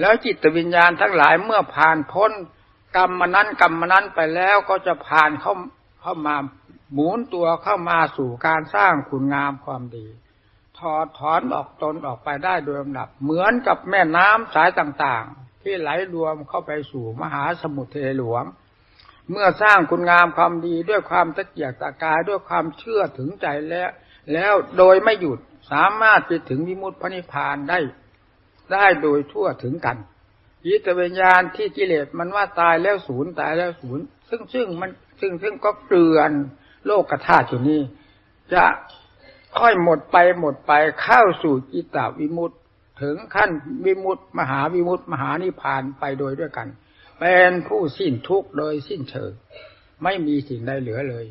แล้วจิตวิญญาณทั้งหลายเมื่อผ่านพ้นกรรมมนั้นกรรมมนั้นไปแล้วก็จะผ่านเข้าเข้ามาหมุนตัวเข้ามาสู่การสร้างคุณงามความดี ถอดถอนออกตนออกไปได้โดยลำดับ เหมือนกับแม่น้ำสายต่างๆ ที่ไหลรวมเข้าไปสู่มหาสมุทรเทหลวง เมื่อสร้างคุณงามความดีด้วยความตะเกียกตะกายด้วยความเชื่อถึงใจแล้ว แล้วโดยไม่หยุดสามารถไปถึงวิมุตติพระนิพพานได้ ได้โดยทั่วถึงกันยิตวิญญาณที่กิเลสมันว่าตายแล้วศูนย์ตายแล้วศูนย์ซึ่งซึ่งมันซึ่งซึ่งก็เกลือนโลกธาตุอยู่นี้จะค่อยหมดไปหมดไปเข้าสู่จิตตวิมุตถึงขั้นวิมุตมหาวิมุตมหานิพพานไปโดยด้วยกัน เป็นผู้สิ้นทุกข์โดยสิ้นเชิงไม่มีสิ่งใดเหลือเลย